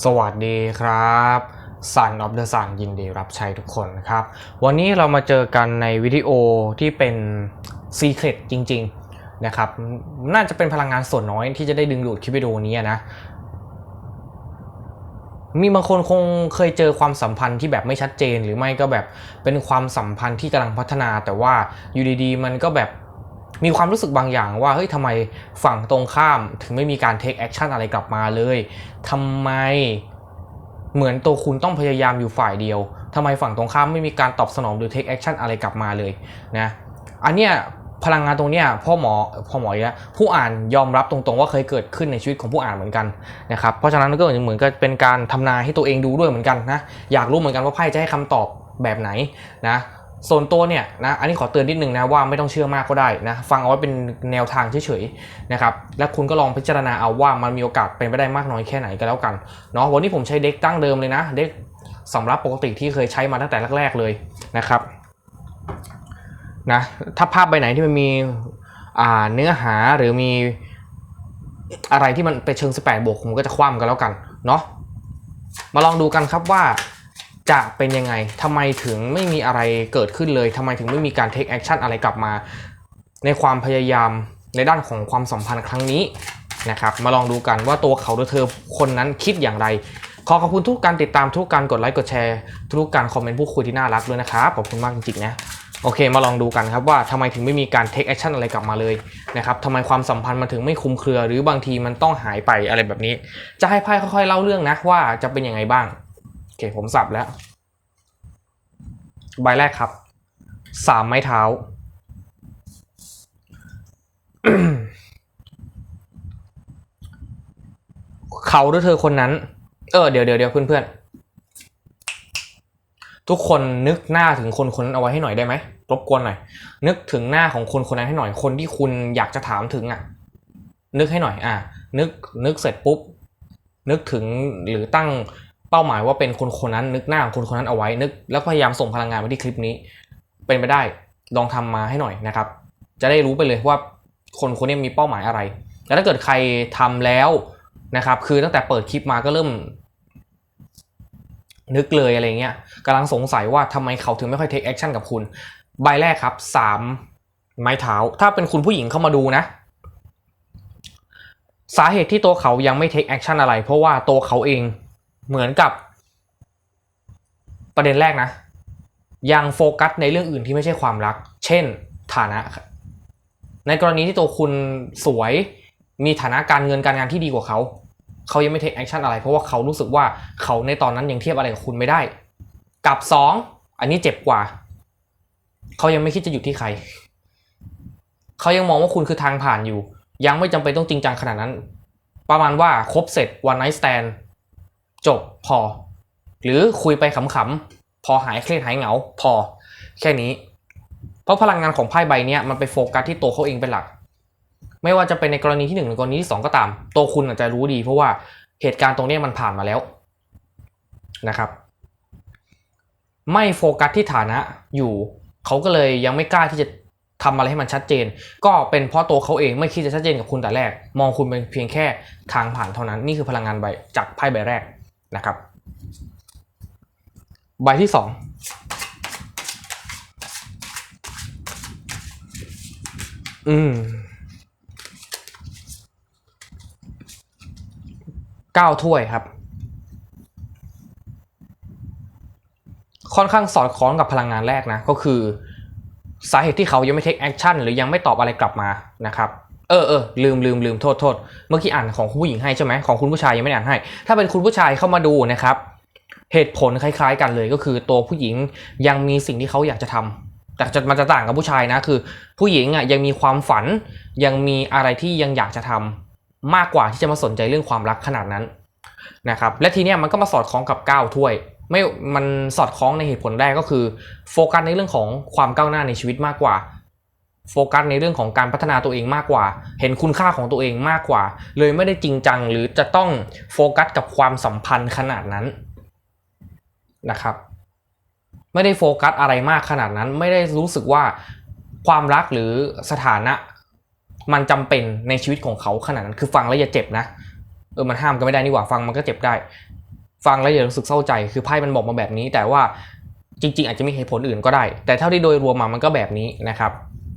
สวัสดีครับสันออฟเดอะสันยินดีรับใช้ทุกคนนะครับ วันนี้เรามาเจอกันในวิดีโอที่เป็นซีเครตจริงๆนะครับ น่าจะเป็นพลังงานส่วนน้อยที่จะได้ดึงดูดคลิปวิดีโอนี้นะ มีบางคนคงเคยเจอความสัมพันธ์ที่แบบไม่ชัดเจน หรือไม่ก็แบบเป็นความสัมพันธ์ที่กำลังพัฒนา แต่ว่าอยู่ดีๆ มันก็แบบ มีความรู้สึกบางอย่างว่าเฮ้ยทำไมฝั่งตรงข้ามถึงไม่มีการเทคแอคชั่นอะไรกลับมาเลยทำไมเหมือนตัวคุณต้องพยายามอยู่ฝ่ายเดียวทำไมฝั่งตรงข้ามไม่มีการตอบสนองหรือเทคแอคชั่นอะไรกลับมาเลยนะอันเนี้ยพลังงานตรงเนี้ยพ่อหมอพ่อหมออีกแล้วผู้อ่านยอมรับตรงๆว่าเคยเกิดขึ้นในชีวิตของผู้อ่านเหมือนกันนะครับเพราะฉะนั้นก็เหมือนกับเป็นการทำนายให้ตัวเองดูด้วยเหมือนกันนะอยากรู้เหมือนกันว่าไพ่จะให้คำตอบแบบไหนนะ ส่วนตัวเนี่ยนะอันนี้ขอเตือนนิดนึงนะว่าไม่ต้องเชื่อมากก็ได้นะฟังเอาไว้เป็นแนวทางเฉยๆนะครับและคุณก็ลองพิจารณาเอาว่ามันมีโอกาสเป็นไปได้มากน้อยแค่ไหนก็แล้วกันเนาะวันนี้ผมใช้เด็กตั้งเดิมเลยนะเด็กสำรับปกติที่เคยใช้มาตั้งแต่แรกๆเลยนะครับนะถ้าภาพใบไหนที่มันมีอ่าเนื้อหาหรือมีอะไรที่มันไปเชิง 18บวกผมก็จะคว่ำกันแล้วกันเนาะมาลองดูกันครับว่า จะเป็นยังไงทำไมถึงไม่มีอะไรเกิดขึ้นเลยทำไมถึงไม่มีการ take action อะไรกลับมา ในความพยายามในด้านของความสัมพันธ์ครั้งนี้นะครับมาลองดูกันว่าตัวเขาหรือเธอคนนั้นคิดอย่างไร ขอขอบคุณทุกการติดตามทุกการกดไลค์กดแชร์ทุกการคอมเมนต์พูดคุยที่น่ารักด้วยนะครับขอบคุณมากจริงๆนะโอเค มาลองดูกันครับว่าทำไมถึงไม่มีการ take action อะไรกลับมาเลยนะครับทำไมความสัมพันธ์มันถึงไม่คลุมเครือ หรือบางทีมันต้องหายไปอะไรแบบนี้ จะให้ไพ่ค่อยๆเล่าเรื่องนะว่าจะเป็นยังไงบ้าง เคผมสับแล้ว ใบแรกครับ สามไม้เท้า เขาหรือเธอคนนั้น เออเดี๋ยวเดี๋ยวเดี๋ยวเพื่อนๆ ทุกคนนึกหน้าถึงคนคนนั้นเอาไว้ให้หน่อยได้ไหมรบกวนหน่อย นึกถึงหน้าของคนคนนั้นให้หน่อย คนที่คุณอยากจะถามถึงอะ นึกให้หน่อย อะ นึกนึกเสร็จปุ๊บนึกถึงหรือตั้ง เป้าหมายว่าเป็นคนคนนั้นนึกหน้าของคนคนนั้นเอาไว้นึก แล้วพยายามส่งพลังงานไปที่คลิปนี้ เป็นไปได้ลองทำมาให้หน่อยนะครับ จะได้รู้ไปเลยว่าคนคนนี้มีเป้าหมายอะไรแล้วถ้าเกิดใครทำแล้วนะครับ คือตั้งแต่เปิดคลิปมาก็เริ่ม นึกเลยอะไรเงี้ยกำลังสงสัยว่าทำไมเขาถึงไม่ค่อยเทคแอคชั่นกับคุณใบแรกครับสามไม้เท้า ถ้าเป็นคุณผู้หญิงเข้ามาดูนะ สาเหตุที่ตัวเขายังไม่เทคแอคชั่นอะไร เพราะว่าตัวเขาเอง เหมือนกับประเด็นแรกนะ ยังโฟกัสในเรื่องอื่นที่ไม่ใช่ความรัก เช่น ฐานะ ในกรณีที่ตัวคุณสวยมีฐานะการเงินการงานที่ดีกว่าเขา เขายังไม่เทคแอคชั่นอะไร เพราะว่าเขารู้สึกว่าเขาในตอนนั้นยังเทียบอะไรกับคุณไม่ได้ กับสองอันนี้เจ็บกว่า เขายังไม่คิดจะหยุดที่ใคร เขายังมองว่าคุณคือทางผ่านอยู่ ยังไม่จำเป็นต้องจริงจังขนาดนั้น ประมาณว่าครบเสร็จวันไนท์สแตน จบพอ หรือคุยไปขำๆพอหายเครียดหายเหงา พอ แค่นี้ เพราะพลังงานของไพ่ใบนี้มันไปโฟกัสที่ตัวเขาเองเป็นหลัก ไม่ว่าจะเป็นในกรณีที่หนึ่งหรือกรณีที่สองก็ตาม ตัวคุณอาจจะรู้ดี เพราะว่าเหตุการณ์ตรงนี้มันผ่านมาแล้วนะครับ ไม่โฟกัสที่ฐานะอยู่เขาก็เลยยังไม่กล้าที่จะทำอะไรให้มันชัดเจน ก็เป็นเพราะตัวเขาเองไม่คิดจะชัดเจนกับคุณแต่แรก มองคุณเป็นเพียงแค่ทางผ่านเท่านั้น นี่คือพลังงานใบจากไพ่ใบแรก นะครับ ใบที่สองอืมเก้าถ้วยครับ ค่อนข้างสอดคล้องกับพลังงานแรกนะ ก็คือ สาเหตุที่เขายังไม่เทคแอคชั่นหรือยังไม่ตอบอะไรกลับมานะครับ เออเออลืมลืมลืมโทษโทษเมื่อกี้อ่านของคุณผู้หญิงให้ใช่ไหมของคุณผู้ชายยังไม่ได้อ่านให้ ถ้าเป็นคุณผู้ชายเข้ามาดูนะครับ เหตุผลคล้าย ๆ กันเลยก็คือตัวผู้หญิงยังมีสิ่งที่เขาอยากจะทำแต่จะมันจะต่างกับผู้ชายนะคือ ผู้หญิงอะยังมีความฝัน ยังมีอะไรที่ยังอยากจะทำมากกว่าที่จะมาสนใจเรื่องความรักขนาดนั้นนะครับและทีเนี้ยมันก็มาสอดคล้องกับก้าวถ้วย ไม่มันสอดคล้องในเหตุผลแรกก็คือ โฟกัสในเรื่องของความก้าวหน้าในชีวิตมากกว่า โฟกัสในเรื่องของการพัฒนาตัวเองมากกว่า เห็นคุณค่าของตัวเองมากกว่า เลยไม่ได้จริงจังหรือจะต้องโฟกัสกับความสัมพันธ์ขนาดนั้นนะครับ ไม่ได้โฟกัสอะไรมากขนาดนั้น ไม่ได้รู้สึกว่าความรักหรือสถานะ มันจำเป็นในชีวิตของเขาขนาดนั้น คือฟังแล้วอย่าเจ็บนะเออมันห้ามกันไม่ได้นี่หว่าฟังมันก็เจ็บได้ ฟังแล้วอย่ารู้สึกเศร้าใจ คือไพ่มันบอกมาแบบนี้ แต่ว่าจริง ๆ อาจจะมีเหตุผลอื่นก็ได้ แต่เท่าที่โดยรวมมามันก็แบบนี้นะครับ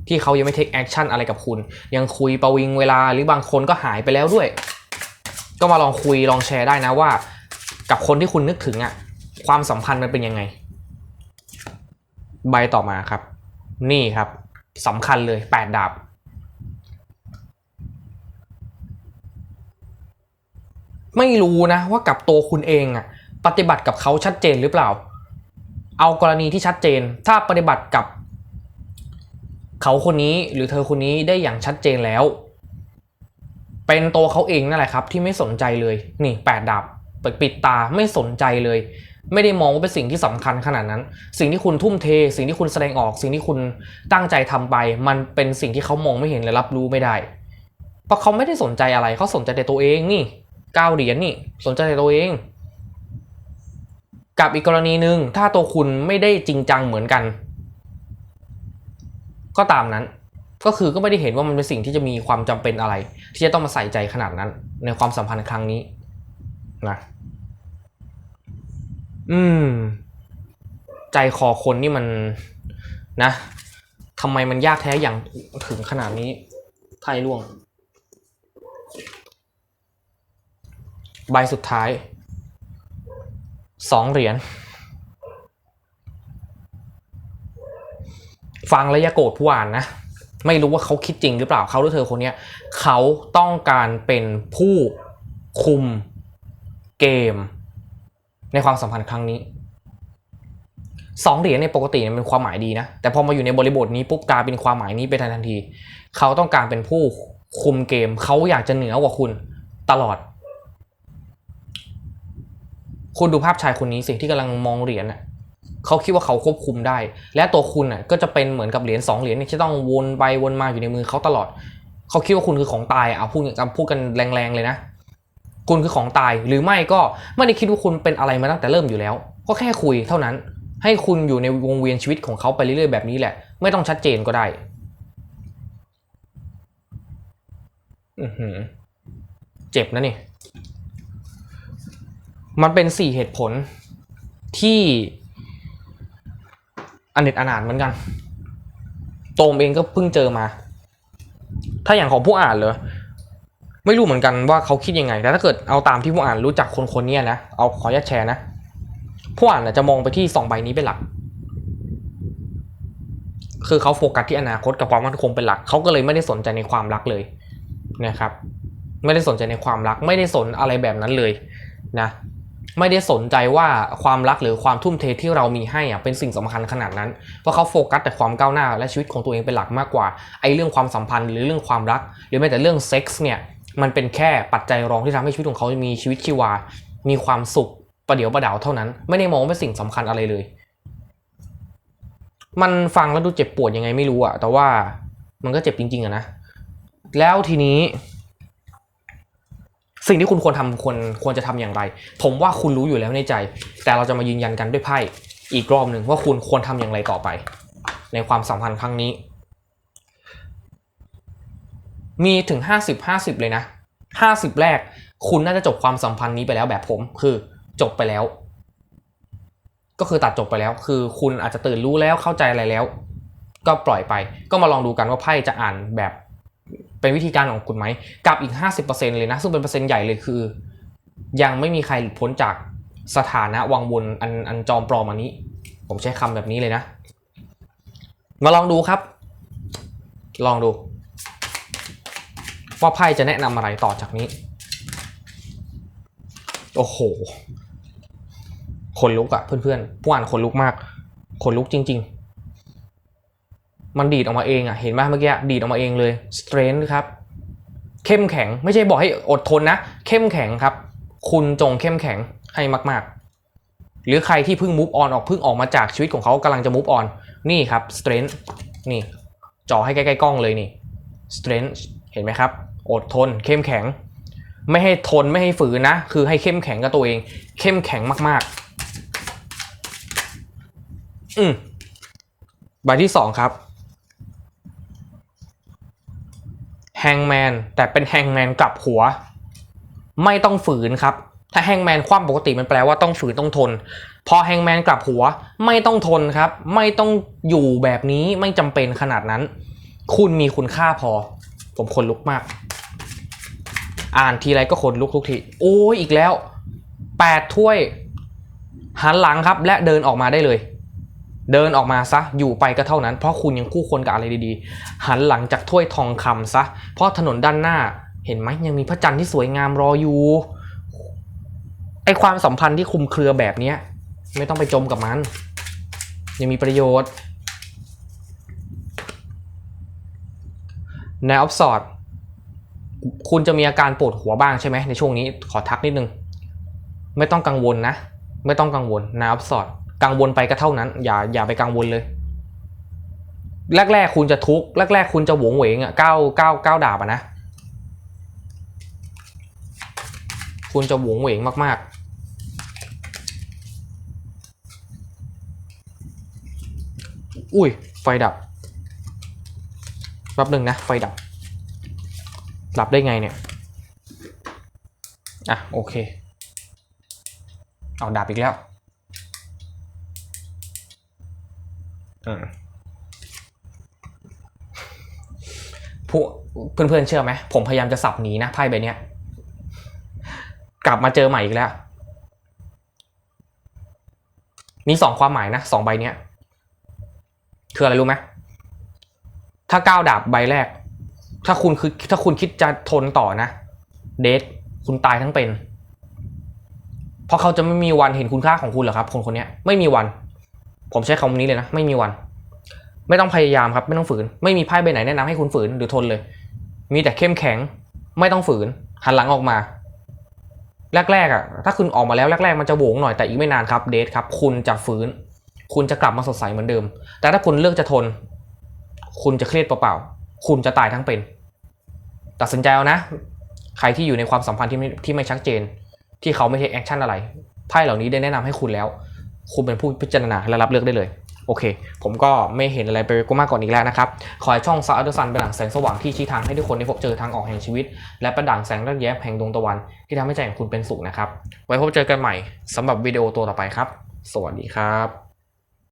ที่เขายังไม่เทคแอคชั่นอะไรกับคุณ ยังคุยประวิงเวลาหรือบางคนก็หายไปแล้วด้วย ก็มาลองคุยลองแชร์ได้นะว่า กับคนที่คุณนึกถึงอะความสัมพันธ์มันเป็นยังไง ใบต่อมาครับ นี่ครับสำคัญเลยแปดดาบไม่รู้นะว่ากับตัวคุณเองอะปฏิบัติกับเขาชัดเจนหรือเปล่า เอากรณีที่ชัดเจน ถ้าปฏิบัติกับ เขาคนนี้หรือเธอคนนี้ได้อย่างชัดเจนแล้ว เป็นตัวเขาเองนั่นแหละครับ ที่ไม่สนใจเลย นี่แปดดาบเปิดปิดตาไม่สนใจเลย ไม่ได้มองว่าเป็นสิ่งที่สำคัญขนาดนั้น สิ่งที่คุณทุ่มเท สิ่งที่คุณแสดงออก สิ่งที่คุณตั้งใจทำไป มันเป็นสิ่งที่เขามองไม่เห็นและรับรู้ไม่ได้ เพราะเขาไม่ได้สนใจอะไรเขาสนใจแต่ตัวเองนี่ก้าเหรียญนี่ สนใจแต่ตัวเอง กับอีกกรณีหนึ่งถ้าตัวคุณไม่ได้จริงจังเหมือนกัน ก็ตามนั้น ก็คือก็ไม่ได้เห็นว่ามันเป็นสิ่งที่จะมีความจำเป็นอะไร ที่จะต้องมาใส่ใจขนาดนั้น ในความสัมพันธ์ครั้งนี้นะอืม ใจคอคนนี่มันนะทำไมมันยากแท้อย่างถึงขนาดนี้ไพ่ร่วง ใบสุดท้ายสองเหรียญ ฟังแล้วอย่าโกรธผู้อ่านนะ ไม่รู้ว่าเขาคิดจริงหรือเปล่าเขาหรือเธอคนนี้เขาต้องการเป็นผู้คุมเกม ในความสัมพันธ์ครั้งนี้สองเหรียญในปกติเป็นความหมายดีนะ แต่พอมาอยู่ในบริบทนี้ปุ๊บกลายเป็นความหมายนี้ไปทันทีเขาต้องการเป็นผู้คุมเกม เขาอยากจะเหนือกว่าคุณตลอด คุณดูภาพชายคนนี้สิที่กำลังมองเหรียญน่ะ เขาคิดว่าเขาควบคุมได้ และตัวคุณน่ะก็จะเป็นเหมือนกับเหรียญสองเหรียญที่ต้องวนไปวนมาอยู่ในมือเขาตลอด เขาคิดว่าคุณคือของตายอะเอาพูดกันพูดกันแรงๆเลยนะ คุณคือของตายหรือไม่ก็ไม่ได้คิดว่าคุณเป็นอะไรมาตั้งแต่เริ่มอยู่แล้ว ก็แค่คุยเท่านั้น ให้คุณอยู่ในวงเวียนชีวิตของเขาไปเรื่อยๆแบบนี้แหละ ไม่ต้องชัดเจนก็ได้ อือหือเจ็บนะนี่มันเป็นสี่เหตุผลที่ อเนจอนาถเหมือนกัน โตมเองก็เพิ่งเจอมา ถ้าอย่างของผู้อ่านเลยไม่รู้เหมือนกันว่าเขาคิดยังไง แต่ถ้าเกิดเอาตามที่ผู้อ่านรู้จักคนคนๆเนี้ยนะ เอาขออนุญาตแชร์นะ ผู้อ่านจะมองไปที่สองใบนี้เป็นหลัก คือเขาโฟกัสที่อนาคตกับความมั่นคงเป็นหลัก เขาก็เลยไม่ได้สนใจในความรักเลยนะครับ ไม่ได้สนใจในความรัก ไม่ได้สนอะไรแบบนั้นเลยนะ ไม่ได้สนใจว่าความรักหรือความทุ่มเทที่เรามีให้อะเป็นสิ่งสำคัญขนาดนั้น เพราะเขาโฟกัสแต่ความก้าวหน้าและชีวิตของตัวเองเป็นหลักมากกว่าไอ้เรื่องความสัมพันธ์หรือเรื่องความรัก หรือแม้แต่เรื่องเซ็กส์เนี่ยมันเป็นแค่ปัจจัยรองที่ทำให้ชีวิตของเขามีชีวิตชีวา มีความสุขประเดี๋ยวประดาวเท่านั้น ไม่ได้มองเป็นสิ่งสำคัญอะไรเลย มันฟังแล้วดูเจ็บปวดยังไงไม่รู้อะแต่ว่ามันก็เจ็บจริงๆอะนะแล้วทีนี้ สิ่งที่คุณควรทำควรควรจะทำอย่างไร ผมว่าคุณรู้อยู่แล้วในใจ แต่เราจะมายืนยันกันด้วยไพ่อีกรอบหนึ่งว่าคุณควรทำอย่างไรต่อไป ในความสัมพันธ์ครั้งนี้ มีถึงห้าสิบห้าสิบเลยนะห้าสิบแรก คุณน่าจะจบความสัมพันธ์นี้ไปแล้วแบบผมคือจบไปแล้ว ก็คือตัดจบไปแล้ว คือคุณอาจจะตื่นรู้แล้วเข้าใจอะไรแล้ว ก็ปล่อยไป ก็มาลองดูกันว่าไพ่จะอ่านแบบ เป็นวิธีการของคุณไหมกับอีก 50%เลยนะ ซึ่งเป็นเปอร์เซ็นต์ใหญ่เลยคือ ยังไม่มีใครหลุดพ้นจากสถานะวังวนอันอันจอมปลอมอันนี้ ผมใช้คำแบบนี้เลยนะ มาลองดูครับ ลองดู ว่าไพ่จะแนะนำอะไรต่อจากนี้ โอ้โหคนลุกอะเพื่อนๆผู้อ่านคนลุกมาก คนลุกจริง ๆ มันดีดออกมาเองอะเห็นไหมเมื่อกี้ดีดออกมาเองเลย strength ครับ เข้มแข็งไม่ใช่บอกให้อดทนนะ เข้มแข็งครับ คุณจงเข้มแข็งให้มาก ๆ หรือใครที่เพิ่ง move on ออกเพิ่งออกมาจากชีวิตของเขากำลังจะ move on นี่ครับ strength นี่จ่อให้ใกล้ๆกล้องเลยนี่ strength เห็นไหมครับ อดทนเข้มแข็ง ไม่ให้ทนไม่ให้ฝืนนะ คือให้เข้มแข็งกับตัวเอง เข้มแข็งมาก ๆ อืมใบที่สองครับ แฮงแมนแต่เป็นแฮงแมนกลับหัว ไม่ต้องฝืนครับ ถ้าแฮงแมนคว่ำปกติมันแปลว่าต้องฝืนต้องทน พอแฮงแมนกลับหัว ไม่ต้องทนครับ ไม่ต้องอยู่แบบนี้ไม่จำเป็นขนาดนั้น คุณมีคุณค่าพอ ผมขนลุกมาก อ่านทีไรก็ขนลุกทุกทีโอ้ยอีกแล้วแปดถ้วยหันหลังครับและเดินออกมาได้เลย เดินออกมาซะอยู่ไปก็เท่านั้น เพราะคุณยังคู่ควรกับอะไรดีๆ หันหลังจากถ้วยทองคำซะ เพราะถนนด้านหน้าเห็นไหมยังมีพระจันทร์ที่สวยงามรออยู่ไอความสัมพันธ์ที่คุมเครือแบบเนี้ย ไม่ต้องไปจมกับมัน ยังมีประโยชน์แนออฟสอดคุณจะมีอาการปวดหัวบ้างใช่ไหมในช่วงนี้ขอทักนิดนึง ไม่ต้องกังวลนะ ไม่ต้องกังวลแนวออฟสอด กังวลไปก็เท่านั้น อย่าอย่าไปกังวลเลย แรกๆคุณจะทุกข์แรกๆคุณจะหวงเหวงอะก้าวก้าวก้าวดาบอะนะคุณจะหวงเหวงมากๆ อุ้ยไฟดับแป๊บหนึ่งนะไฟดับดับได้ไงเนี่ยอะโอเค เอาดับอีกแล้ว ผู้เพื่อนๆเชื่อไหมผมพยายามจะสับหนีนะไพ่ใบเนี้ย กลับมาเจอใหม่อีกแล้ว มีสองความหมายนะสองใบเนี้ย คืออะไรรู้ไหมถ้าก้าวดาบใบแรก ถ้าคุณคือถ้าคุณคิดจะทนต่อนะ เดทคุณตายทั้งเป็น เพราะเขาจะไม่มีวันเห็นคุณค่าของคุณหรอครับ คนคนนี้ไม่มีวัน ผมใช้คำนี้เลยนะไม่มีวัน ไม่ต้องพยายามครับ ไม่ต้องฝืน ไม่มีไพ่ใบไหนแนะนำให้คุณฝืนหรือทนเลย มีแต่เข้มแข็ง ไม่ต้องฝืน หันหลังออกมาแรกๆอะถ้าคุณออกมาแล้วแรกๆมันจะโหวงหน่อยแต่อีกไม่นานครับเดทครับ คุณจะฟื้น คุณจะกลับมาสดใสเหมือนเดิม แต่ถ้าคุณเลือกจะทน คุณจะเครียดเปล่าๆคุณจะตายทั้งเป็น ตัดสินใจเอานะ ใครที่อยู่ในความสัมพันธ์ที่ไม่ที่ไม่ชัดเจน ที่เขาไม่เทคแอคชั่นอะไรไพ่เหล่านี้ได้แนะนำให้คุณแล้ว คุณเป็นผู้พิจารณาและรับเลือกได้เลยโอเค ผมก็ไม่เห็นอะไรไปก็มากกว่านี้แล้วนะครับ ขอให้ช่องซาอัลซันเป็นหลังแสงสว่างที่ชี้ทางให้ทุกคนได้พบเจอทางออกแห่งชีวิต และประดังแสงระแย้มแห่งดวงตะวัน ที่ทำให้ใจของคุณเป็นสุขนะครับ ไว้พบเจอกันใหม่สำหรับวิดีโอตัวต่อไปครับ สวัสดีครับ